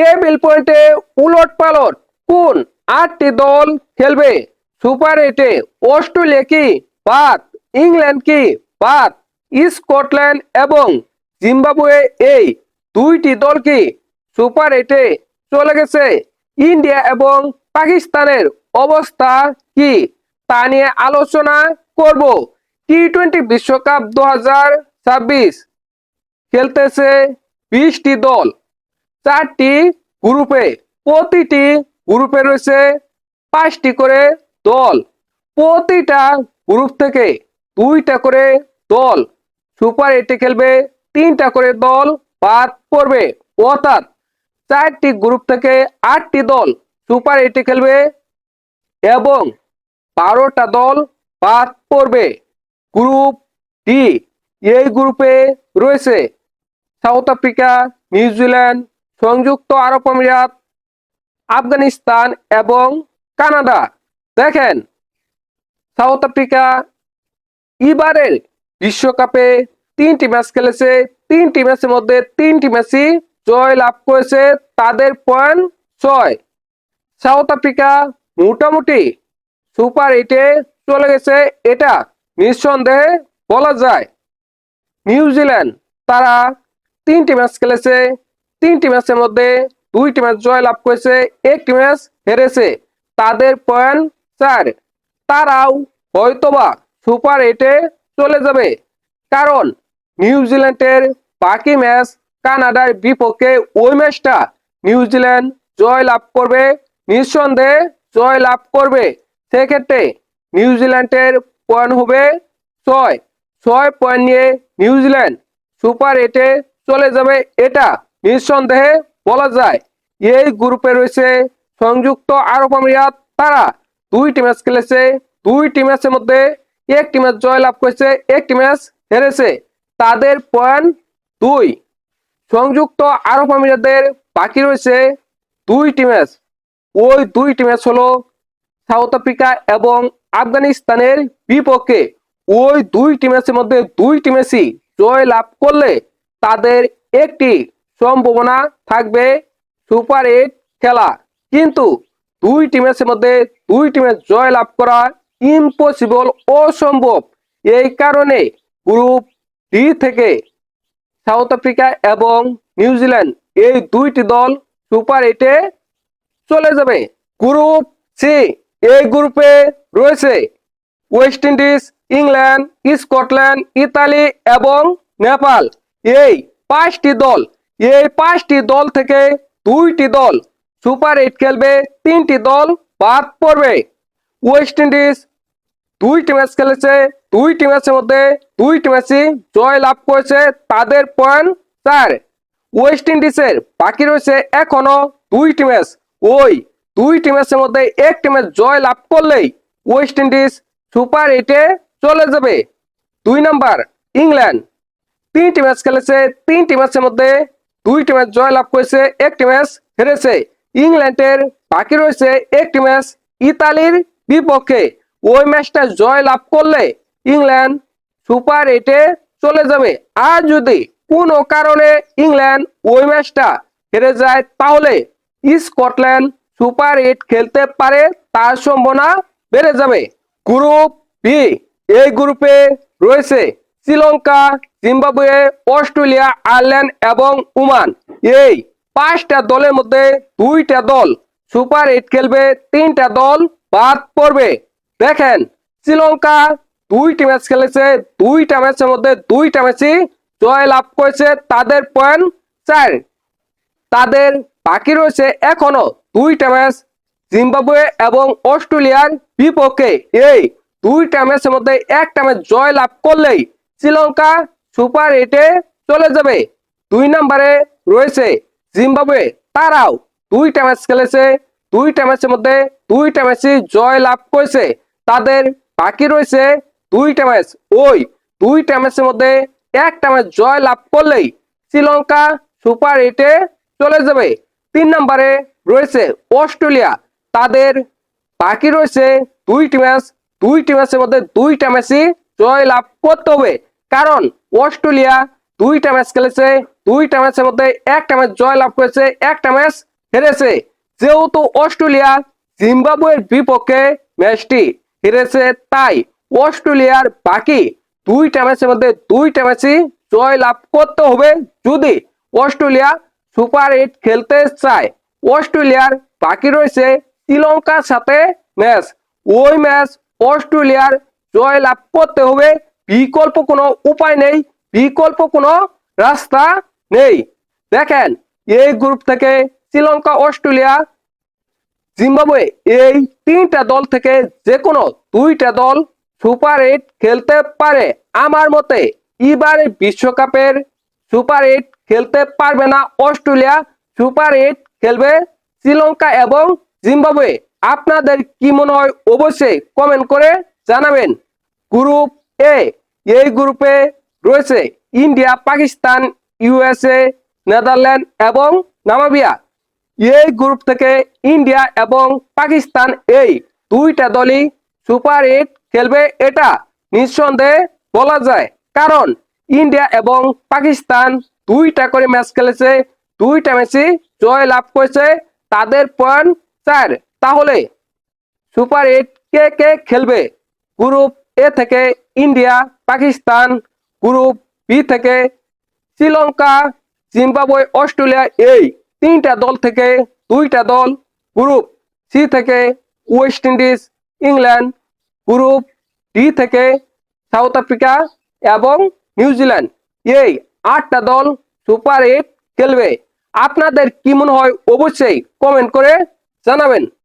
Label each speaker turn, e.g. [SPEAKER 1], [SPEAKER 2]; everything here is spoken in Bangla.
[SPEAKER 1] টেবিল পয়েন্টে উলট পালট কোন আটটি দল খেলবে? সুপার এইটে অস্ট্রেলিয়া কি? বাদ ইংল্যান্ড কি? বাদ স্কটল্যান্ড এবং জিম্বাবুয়ে এই দুইটি দল কি? সুপার এইটে চলে গেছে। ইন্ডিয়া এবং পাকিস্তানের অবস্থা কি? তা নিয়ে আলোচনা করব। টি টোয়েন্টি বিশ্বকাপ দু হাজার ছাব্বিশ খেলতেছে বিশটি দল। চারটি গ্রুপে, প্রতিটি গ্রুপে রয়েছে পাঁচটি করে দল। প্রতিটা গ্রুপ থেকে দুইটা করে দল। সুপার এইটে খেলবে, তিনটা করে দল বাদ পড়বে। অর্থাৎ চারটি গ্রুপ থেকে আটটি দল সুপার এইটে খেলবে এবং বারোটা দল বাদ পড়বে। গ্রুপ ডি, এই গ্রুপে রয়েছে সাউথ আফ্রিকা, নিউজিল্যান্ড সংযুক্ত আরব আমিরাত, আফগানিস্তান এবং কানাডা। দেখেন, সাউথ আফ্রিকা এবারের বিশ্বকাপে তিনটি ম্যাচ খেলেছে। তিনটি ম্যাচের মধ্যে তিনটি ম্যাচই জয় লাভ করেছে তাদের পয়েন্ট ছয়। সাউথ আফ্রিকা মোটামুটি সুপার এইটে চলে গেছে। এটা নিঃসন্দেহে বলা যায়। নিউজিল্যান্ড, তারা তিনটি ম্যাচ খেলেছে। তিনটি ম্যাচের মধ্যে দুইটি ম্যাচ জয় লাভ করেছে, একটি ম্যাচ হেরেছে। তাদের পয়েন্ট চার। তারাও হয়তোবা সুপার এইটে চলে যাবে। কারণ নিউজিল্যান্ডের বাকি ম্যাচ কানাডার বিপক্ষে ওই ম্যাচটা নিউজিল্যান্ড জয় লাভ করবে, নিঃসন্দেহে জয় লাভ করবে। সেক্ষেত্রে নিউজিল্যান্ডের পয়েন্ট হবে ছয়। ছয় পয়েন্ট নিয়ে নিউজিল্যান্ড সুপার এটে চলে যাবে। এটা নিঃসন্দেহে বলা যায়, এই গ্রুপে রয়েছে সংযুক্ত আরব আমিরাত। তারা দুইটি ম্যাচ খেলেছে। দুইটি ম্যাচের মধ্যে একটি ম্যাচ জয় লাভ করেছে, একটি ম্যাচ হেরেছে। তাদের পয়েন্ট দুই। সংযুক্ত আরব আমিরাতের বাকি রয়েছে দুইটি ম্যাচ ওই দুইটি ম্যাচ হলো সাউথ আফ্রিকা এবং আফগানিস্তানের বিপক্ষে। ওই দুইটি ম্যাচের মধ্যে দুইটি ম্যাচই জয় লাভ করলে তাদের একটি সম্ভাবনা থাকবে সুপার এইট খেলা। কিন্তু দুই টিমের মধ্যে দুই টিমের জয় লাভ করা ইম্পসিবল অসম্ভব। এই কারণে গ্রুপ ডি থেকে সাউথ আফ্রিকা এবং নিউজিল্যান্ড এই দুইটি দল সুপার এইটে চলে যাবে। গ্রুপ সি এই গ্রুপে রয়েছে West Indies England Scotland Italy এবং নেপাল এই পাঁচটি দল এই পাঁচটি দল থেকে দুইটি দল সুপার এইট খেলবে, তিনটি দল বাদ পড়বে। ওয়েস্ট ইন্ডিজ দুইটি ম্যাচ খেলেছে, দুইটি ম্যাচের মধ্যে দুইটি ম্যাচই জয় লাভ করেছে তাদের পয়েন্ট চার। ওয়েস্ট ইন্ডিজের বাকি রয়েছে এখনও দুইটি ম্যাচ। ওই দুইটি ম্যাচের মধ্যে একটি ম্যাচ জয় লাভ করলেই ওয়েস্ট ইন্ডিজ সুপার এইটে চলে যাবে। দুই নাম্বার ইংল্যান্ড। তিনটি ম্যাচ খেলেছে, তিনটি ম্যাচের মধ্যে দুইটি ম্যাচ জয় লাভ করেছে, একটি ম্যাচ হেরেছে। ইংল্যান্ডের বাকি রয়েছে একটি ম্যাচ ইতালির বিপক্ষে। ওই ম্যাচটা জয় লাভ করলে ইংল্যান্ড সুপার এইটে চলে যাবে। আর যদি কোনো কারণে ইংল্যান্ড ওই ম্যাচটা হেরে যায়, তাহলে স্কটল্যান্ড সুপার এইট খেলতে পারে, তার সম্ভাবনা বেড়ে যাবে। গ্রুপ বি এই গ্রুপে রয়েছে শ্রীলঙ্কা জিম্বাবুয়ে, অস্ট্রেলিয়া, আয়ারল্যান্ড এবং ওমান। এই পাঁচটা দলের মধ্যে দুইটা দল সুপার এইট খেলবে, তিনটা দল বাদ পড়বে। দেখেন, শ্রীলঙ্কা দুইটি ম্যাচ খেলেছে, দুইটা ম্যাচের মধ্যে দুইটা ম্যাচই জয় লাভ করেছে তাদের পয়েন্ট চার। তাদের বাকি রয়েছে এখনও দুইটা ম্যাচ জিম্বাবুয়ে এবং অস্ট্রেলিয়ার বিপক্ষে। এই দুইটা ম্যাচের মধ্যে একটা ম্যাচ জয় লাভ করলেই শ্রীলঙ্কা সুপার এইটে চলে যাবে। দুই নম্বরে রয়েছে জিম্বাবুয়ে। তারাও দুইটা ম্যাচ খেলেছে দুইটা ম্যাচের মধ্যে দুইটা ম্যাচই জয় লাভ করেছে। তাদের বাকি রয়েছে দুইটা ম্যাচ। ওই দুইটা ম্যাচের মধ্যে একটা ম্যাচ জয় লাভ করলেই শ্রীলঙ্কা সুপার এইটে চলে যাবে। তিন নম্বরে রয়েছে অস্ট্রেলিয়া। তাদের বাকি রয়েছে দুইটি ম্যাচ দুইটি ম্যাচের মধ্যে দুইটা ম্যাচই জয় লাভ করতে হবে। কারণ অস্ট্রেলিয়া দুইটা ম্যাচ খেলেছে, দুইটা ম্যাচের মধ্যে একটা ম্যাচ জয় লাভ করেছে, একটা ম্যাচ হেরেছে। যেহেতু অস্ট্রেলিয়া জিম্বাবুয়ের বিপক্ষে ম্যাচটি হেরেছে, তাই অস্ট্রেলিয়ার বাকি দুইটা ম্যাচের মধ্যে দুইটা ম্যাচই জয় লাভ করতে হবে যদি অস্ট্রেলিয়া সুপার এইট খেলতে চায়। অস্ট্রেলিয়ার বাকি রয়েছে শ্রীলঙ্কার সাথে ম্যাচ ওই ম্যাচ অস্ট্রেলিয়ার জয় লাভ করতে হবে বিকল্প কোনো উপায় নেই, বিকল্প কোনো রাস্তা নেই। দেখেন, এই গ্রুপ থেকে শ্রীলঙ্কা, অস্ট্রেলিয়া, জিম্বাবুয়ে এই তিনটা দল থেকে যে কোনো দুইটা দল সুপার এইট খেলতে পারে। আমার মতে, এবারে বিশ্বকাপের সুপার এইট খেলতে পারবে না অস্ট্রেলিয়া, সুপার এইট খেলবে শ্রীলঙ্কা এবং জিম্বাবুয়ে। আপনাদের কি মনে হয়? অবশ্যই কমেন্ট করে জানাবেন। গ্রুপ এ এই গ্রুপে রয়েছে ইন্ডিয়া, পাকিস্তান, ইউএসএ, নেদারল্যান্ড এবং নামাবিয়া। এই গ্রুপ থেকে ইন্ডিয়া এবং পাকিস্তান এই দুইটা দলই সুপার এইট খেলবে এটা নিঃসন্দেহে বলা যায়। কারণ ইন্ডিয়া এবং পাকিস্তান দুইটা করে ম্যাচ খেলেছে, দুইটা ম্যাচই জয় লাভ করেছে, তাদের পয়েন্ট চার। তাহলে সুপার এইট কে কে খেলবে? গ্রুপ এ থেকে ইন্ডিয়া, পাকিস্তান, গ্রুপ বি থেকে শ্রীলঙ্কা, জিম্বাবুয়ে, অস্ট্রেলিয়া এই তিনটা দল থেকে দুইটা দল গ্রুপ সি থেকে West Indies, England, group D থেকে সাউথ আফ্রিকা এবং নিউজিল্যান্ড এই আটটা দল সুপার এইট খেলবে। আপনাদের কি মনে হয়, অবশ্যই কমেন্ট করে জানাবেন।